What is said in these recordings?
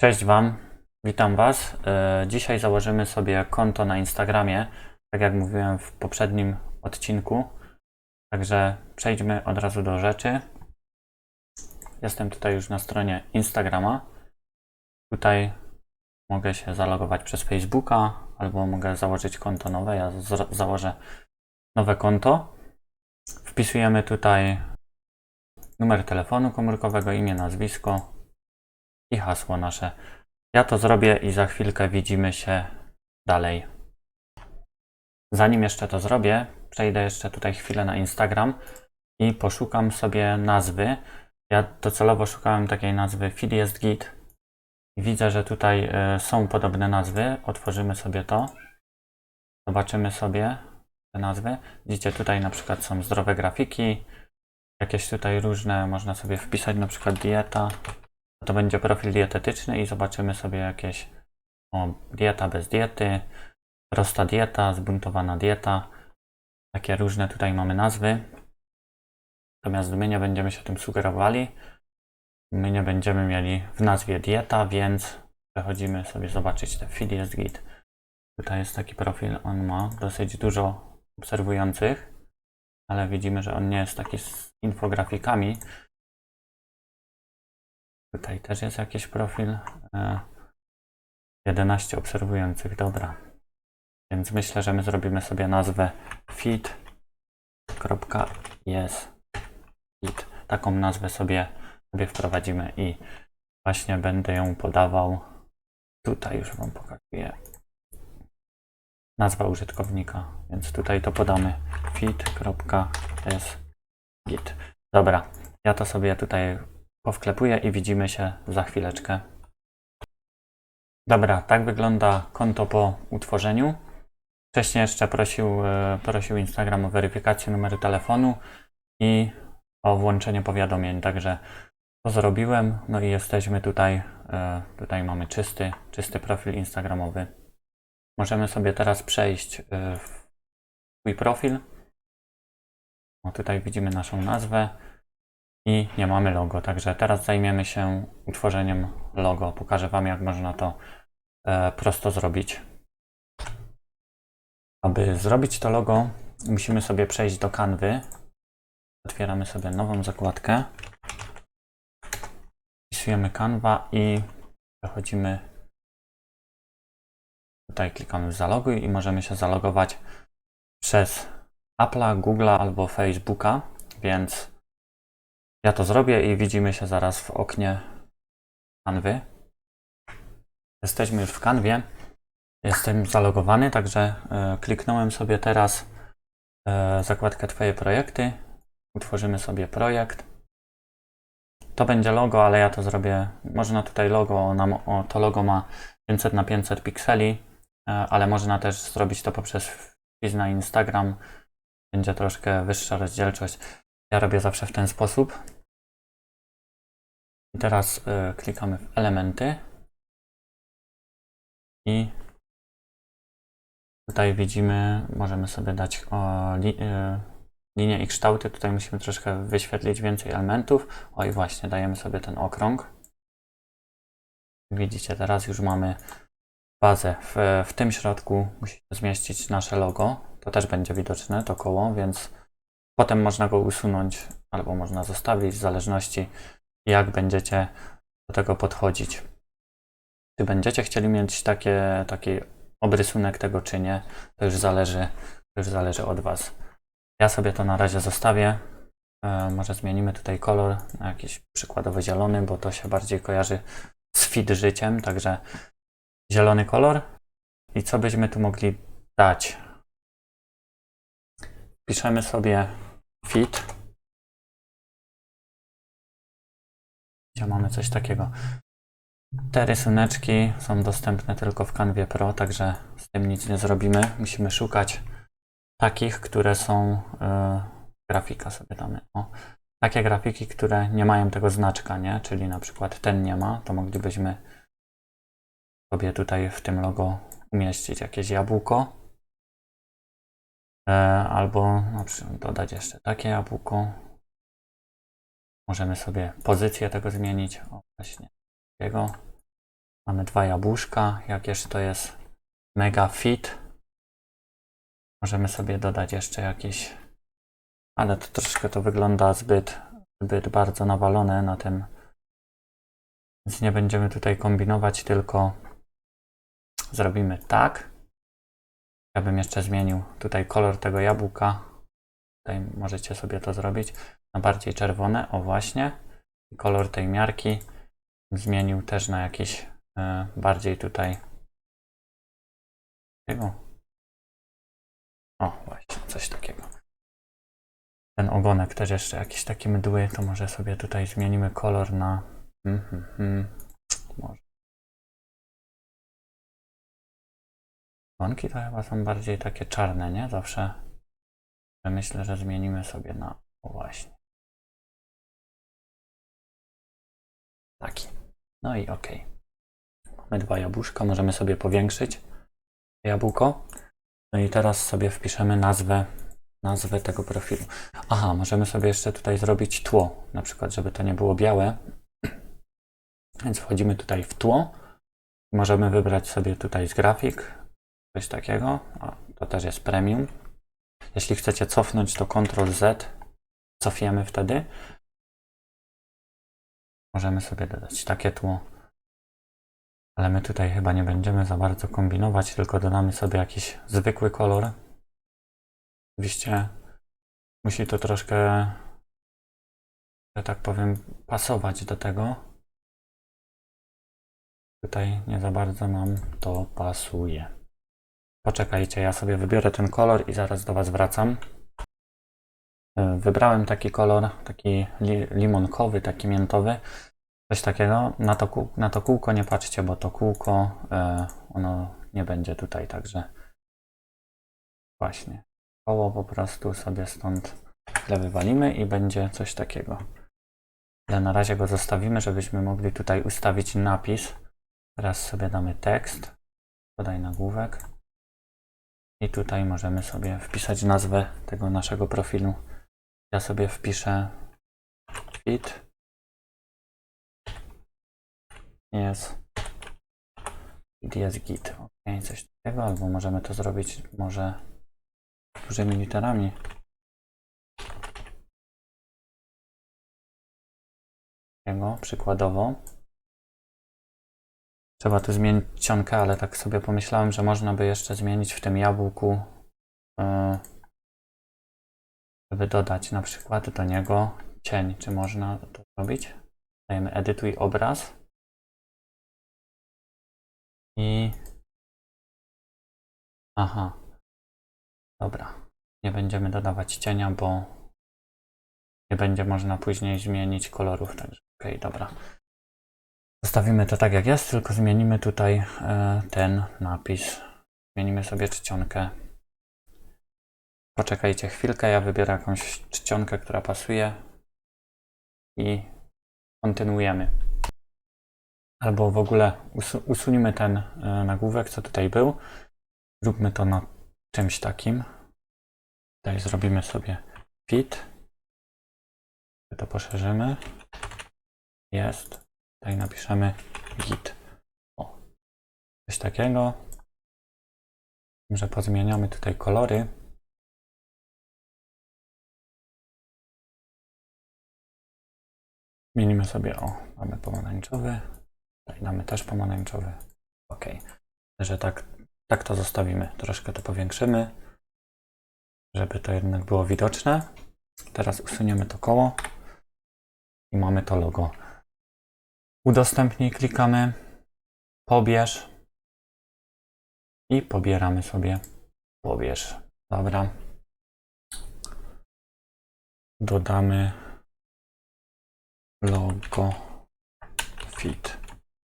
Cześć Wam, witam Was. E, Dzisiaj założymy sobie konto na Instagramie, tak jak mówiłem w poprzednim odcinku. Także przejdźmy od razu do rzeczy. Jestem tutaj już na stronie Instagrama. Tutaj mogę się zalogować przez Facebooka albo mogę założyć konto nowe. Ja założę nowe konto. Wpisujemy tutaj numer telefonu komórkowego, imię, nazwisko i hasło nasze. Ja to zrobię i za chwilkę widzimy się dalej. Zanim jeszcze to zrobię, przejdę jeszcze tutaj chwilę na Instagram i poszukam sobie nazwy. Ja docelowo szukałem takiej nazwy Feed jest Git. Widzę, że tutaj e, są podobne nazwy. Otworzymy sobie to. Zobaczymy sobie te nazwy. Widzicie, tutaj na przykład są zdrowe grafiki. Jakieś tutaj różne, można sobie wpisać na przykład dieta to będzie profil dietetyczny i zobaczymy sobie jakieś o, dieta bez diety, prosta dieta, zbuntowana dieta. Takie różne tutaj mamy nazwy. Natomiast my nie będziemy się tym sugerowali. My nie będziemy mieli w nazwie dieta, więc przechodzimy sobie zobaczyć te jest git. Tutaj jest taki profil, on ma dosyć dużo obserwujących, ale widzimy, że on nie jest taki z infografikami, Tutaj też jest jakiś profil. E, 11 obserwujących, dobra. Więc myślę, że my zrobimy sobie nazwę feed.jest. Taką nazwę sobie, sobie wprowadzimy i właśnie będę ją podawał. Tutaj już Wam pokazuję. Nazwa użytkownika, więc tutaj to podamy feed.jest. Dobra, ja to sobie tutaj powklepuję i widzimy się za chwileczkę. Dobra, tak wygląda konto po utworzeniu. Wcześniej jeszcze prosił, e, prosił Instagram o weryfikację numeru telefonu i o włączenie powiadomień, także to zrobiłem. No i jesteśmy tutaj, e, tutaj mamy czysty, czysty profil instagramowy. Możemy sobie teraz przejść e, w swój profil. O, tutaj widzimy naszą nazwę i nie mamy logo. Także teraz zajmiemy się utworzeniem logo. Pokażę Wam, jak można to e, prosto zrobić. Aby zrobić to logo, musimy sobie przejść do kanwy. Otwieramy sobie nową zakładkę. Wpisujemy kanwa i przechodzimy. Tutaj klikamy w zaloguj i możemy się zalogować przez Apple'a, Google'a albo Facebooka, więc ja to zrobię i widzimy się zaraz w oknie kanwy. Jesteśmy już w kanwie. Jestem zalogowany, także e, kliknąłem sobie teraz e, zakładkę Twoje projekty. Utworzymy sobie projekt. To będzie logo, ale ja to zrobię. Można tutaj logo, to logo ma 500 na 500 pikseli, e, ale można też zrobić to poprzez wpis na Instagram. Będzie troszkę wyższa rozdzielczość. Ja robię zawsze w ten sposób. Teraz y, klikamy w elementy. I tutaj widzimy, możemy sobie dać o, li, y, linie i kształty. Tutaj musimy troszkę wyświetlić więcej elementów. O i właśnie, dajemy sobie ten okrąg. Widzicie, teraz już mamy bazę. W, w tym środku musi zmieścić nasze logo. To też będzie widoczne, to koło, więc Potem można go usunąć albo można zostawić w zależności jak będziecie do tego podchodzić. Czy będziecie chcieli mieć takie, taki obrysunek tego czy nie, to już zależy, to już zależy od Was. Ja sobie to na razie zostawię. E, może zmienimy tutaj kolor na jakiś przykładowy zielony, bo to się bardziej kojarzy z fit życiem, także zielony kolor. I co byśmy tu mogli dać? Piszemy sobie fit. Gdzie mamy coś takiego. Te rysuneczki są dostępne tylko w Canvie Pro, także z tym nic nie zrobimy. Musimy szukać takich, które są. Yy, grafika sobie damy. O, takie grafiki, które nie mają tego znaczka, nie? Czyli na przykład ten nie ma, to moglibyśmy sobie tutaj w tym logo umieścić jakieś jabłko. E, albo na przykład dodać jeszcze takie jabłko. Możemy sobie pozycję tego zmienić. O, właśnie takiego. Mamy dwa jabłuszka. Jakież to jest mega fit. Możemy sobie dodać jeszcze jakieś, ale to troszkę to wygląda zbyt, zbyt bardzo nawalone na tym. Więc nie będziemy tutaj kombinować, tylko zrobimy tak. Ja bym jeszcze zmienił tutaj kolor tego jabłka. Tutaj możecie sobie to zrobić na bardziej czerwone, o właśnie. I kolor tej miarki zmienił też na jakiś e, bardziej tutaj takiego. O, właśnie, coś takiego. Ten ogonek też jeszcze jakiś taki mdły, to może sobie tutaj zmienimy kolor na mhm. może. Ogonki to chyba są bardziej takie czarne, nie? Zawsze że myślę, że zmienimy sobie na o właśnie. Taki. No i ok. Mamy dwa jabłuszka, możemy sobie powiększyć jabłko. No i teraz sobie wpiszemy nazwę, nazwę tego profilu. Aha, możemy sobie jeszcze tutaj zrobić tło, na przykład, żeby to nie było białe. Więc wchodzimy tutaj w tło. Możemy wybrać sobie tutaj z grafik, coś takiego. O, to też jest premium. Jeśli chcecie cofnąć, to Ctrl Z. Cofiemy wtedy. Możemy sobie dodać takie tło. Ale my tutaj chyba nie będziemy za bardzo kombinować, tylko dodamy sobie jakiś zwykły kolor. Oczywiście musi to troszkę, że tak powiem, pasować do tego. Tutaj nie za bardzo nam to pasuje. Poczekajcie, ja sobie wybiorę ten kolor i zaraz do Was wracam. E, Wybrałem taki kolor, taki li, limonkowy, taki miętowy, coś takiego. Na to, na to kółko nie patrzcie, bo to kółko, e, ono nie będzie tutaj, także właśnie. Koło po prostu sobie stąd wywalimy i będzie coś takiego. Ale na razie go zostawimy, żebyśmy mogli tutaj ustawić napis. Teraz sobie damy tekst, podaj nagłówek. I tutaj możemy sobie wpisać nazwę tego naszego profilu. Ja sobie wpiszę fit jest jest git. Ok, coś takiego, albo możemy to zrobić może dużymi literami. Takiego, przykładowo. Trzeba tu zmienić cionkę, ale tak sobie pomyślałem, że można by jeszcze zmienić w tym jabłku, yy, żeby dodać na przykład do niego cień. Czy można to zrobić? Dajemy edytuj obraz. I... Aha. Dobra. Nie będziemy dodawać cienia, bo nie będzie można później zmienić kolorów. Także okej, dobra. Zostawimy to tak jak jest, tylko zmienimy tutaj e, ten napis. Zmienimy sobie czcionkę. Poczekajcie chwilkę, ja wybiorę jakąś czcionkę, która pasuje i kontynuujemy. Albo w ogóle usu usuńmy ten e, nagłówek, co tutaj był. Zróbmy to na czymś takim. Tutaj zrobimy sobie fit. To poszerzymy. Jest. Tutaj napiszemy git. O. Coś takiego. Że pozmieniamy tutaj kolory. Zmienimy sobie, o, mamy pomarańczowy. Tutaj damy też pomarańczowy. Ok. Że tak, tak to zostawimy. Troszkę to powiększymy, żeby to jednak było widoczne. Teraz usuniemy to koło i mamy to logo. Udostępnij, klikamy, pobierz i pobieramy sobie pobierz. Dobra. Dodamy logo fit.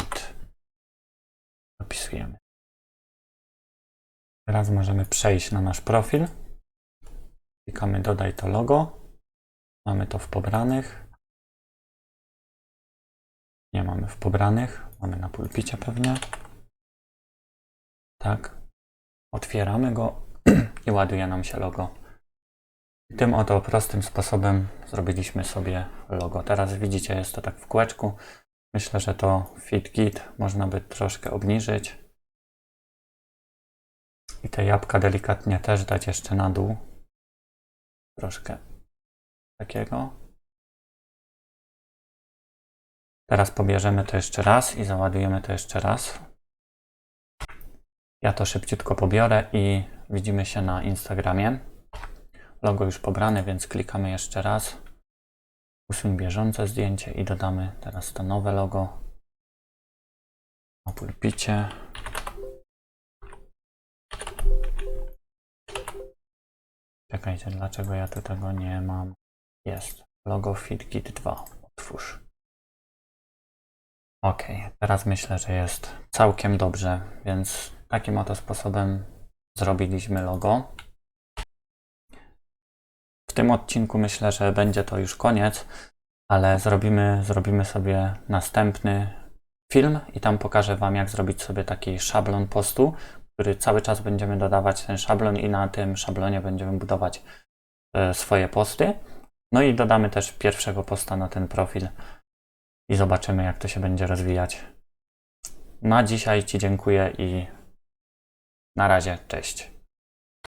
fit. Teraz możemy przejść na nasz profil. Klikamy dodaj to logo. Mamy to w pobranych. Nie mamy w pobranych. Mamy na pulpicie pewnie. Tak. Otwieramy go i ładuje nam się logo. Tym oto prostym sposobem zrobiliśmy sobie logo. Teraz widzicie, jest to tak w kółeczku. Myślę, że to FitGit można by troszkę obniżyć. I te jabłka delikatnie też dać jeszcze na dół. Troszkę takiego. Teraz pobierzemy to jeszcze raz i załadujemy to jeszcze raz. Ja to szybciutko pobiorę i widzimy się na Instagramie. Logo już pobrane, więc klikamy jeszcze raz. Usuń bieżące zdjęcie i dodamy teraz to nowe logo. Na pulpicie. Czekajcie, dlaczego ja tu tego nie mam? Jest. Logo FitGit 2. Otwórz. Ok, teraz myślę, że jest całkiem dobrze, więc takim oto sposobem zrobiliśmy logo. W tym odcinku myślę, że będzie to już koniec, ale zrobimy, zrobimy sobie następny film i tam pokażę Wam, jak zrobić sobie taki szablon postu, który cały czas będziemy dodawać ten szablon i na tym szablonie będziemy budować e, swoje posty. No i dodamy też pierwszego posta na ten profil i zobaczymy, jak to się będzie rozwijać. Na dzisiaj Ci dziękuję i na razie, cześć.